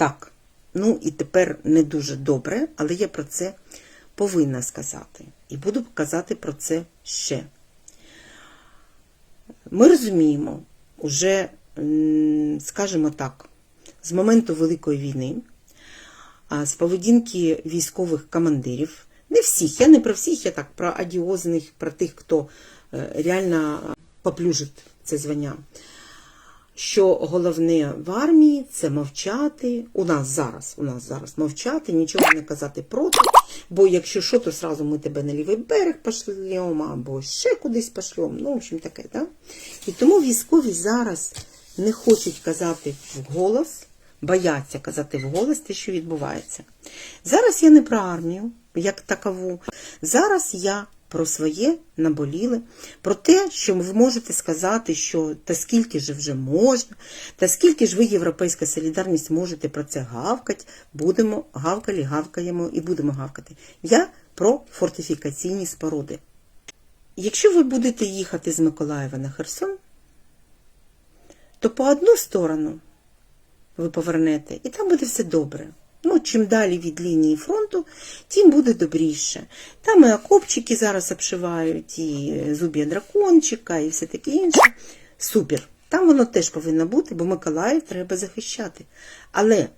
Так, ну і тепер не дуже добре, але я про це повинна сказати. І буду казати про це ще. Ми розуміємо, уже, скажімо так, з моменту Великої війни, з поведінки військових командирів, не всіх, я не про всіх, я так про адіозних, про тих, хто е, реально поплюжить це звання. Що головне в армії це мовчати. У нас зараз, у нас зараз мовчати, нічого не казати проти. Бо якщо що, то сразу ми тебе на лівий берег пошлємо, або ще кудись пошлємо. Ну, в общем, таке, так? І тому військові зараз не хочуть казати вголос, бояться казати вголос те, що відбувається. Зараз я не про армію, як такову. Зараз я про своє наболіле, про те, що ви можете сказати, що та скільки ж вже можна, та скільки ж ви, Європейська солідарність, можете про це гавкати, будемо гавкали, гавкаємо і будемо гавкати. Я про фортифікаційні споруди. Якщо ви будете їхати з Миколаєва на Херсон, то по одну сторону ви повернете, і там буде все добре. Ну, чим далі від лінії фронту, тим буде добріше. Там і окопчики зараз обшивають, і зуб'я дракончика, і все таке інше. Супер. Там воно теж повинно бути, бо Миколаїв треба захищати. Але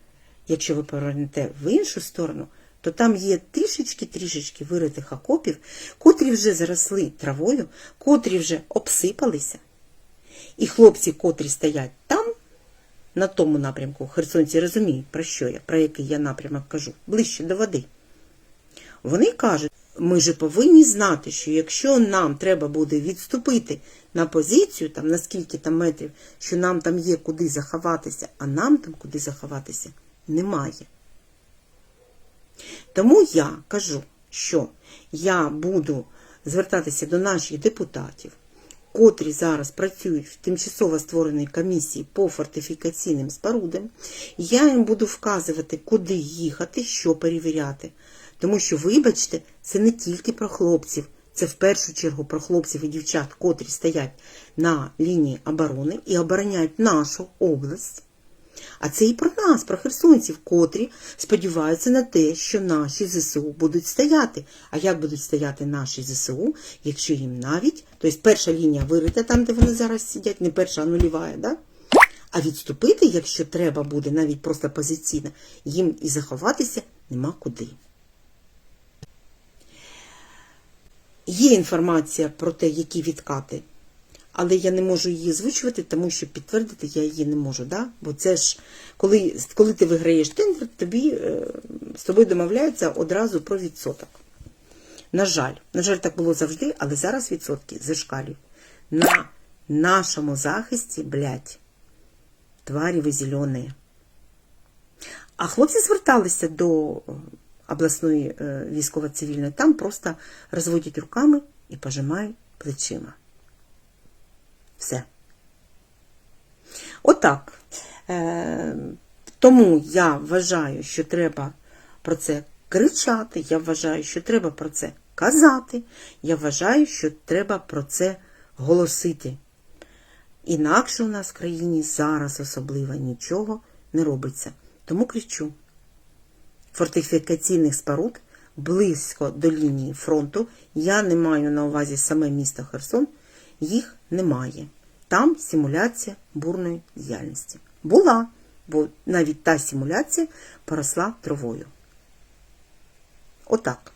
якщо ви повернете в іншу сторону, то там є трішечки-трішечки виритих окопів, котрі вже заросли травою, котрі вже обсипалися. І хлопці, котрі стоять там, на тому напрямку, херсонці розуміють, про що я, про який я напрямок кажу, ближче до води. Вони кажуть, ми же повинні знати, що якщо нам треба буде відступити на позицію, там на скільки там метрів, що нам там є куди заховатися, а нам там куди заховатися немає. Тому я кажу, що я буду звертатися до наших депутатів, котрі зараз працюють в тимчасово створеній комісії по фортифікаційним спорудам, я їм буду вказувати, куди їхати, що перевіряти. Тому що, вибачте, це не тільки про хлопців, це в першу чергу про хлопців і дівчат, котрі стоять на лінії оборони і обороняють нашу область. А це і про нас, про херсонців, котрі сподіваються на те, що наші ЗСУ будуть стояти. А як будуть стояти наші ЗСУ, якщо їм навіть, тобто перша лінія вирита там, де вони зараз сидять, не перша, а нульова, да? а відступити, якщо треба буде, навіть просто позиційно, їм і заховатися нема куди. Є інформація про те, які відкати але я не можу її озвучувати, тому що підтвердити я її не можу. Да? Бо це ж коли коли ти виграєш тендер, тобі е, з тобою домовляються одразу про відсоток. На жаль, на жаль, так було завжди, але зараз відсотки зашкалюють. На нашому захисті, блядь, тварі ви зелені. А хлопці зверталися до обласної е, військово-цивільної, там просто розводять руками і пожимають плечима. Все. Отак. Е, Тому я вважаю, що треба про це кричати, я вважаю, що треба про це казати, я вважаю, що треба про це голосити. Інакше у нас в країні зараз особливо нічого не робиться. Тому кричу: фортифікаційних споруд близько до лінії фронту. Я не маю на увазі саме місто Херсон їх немає. Там симуляція бурної діяльності. Була, бо навіть та симуляція поросла травою. Отак.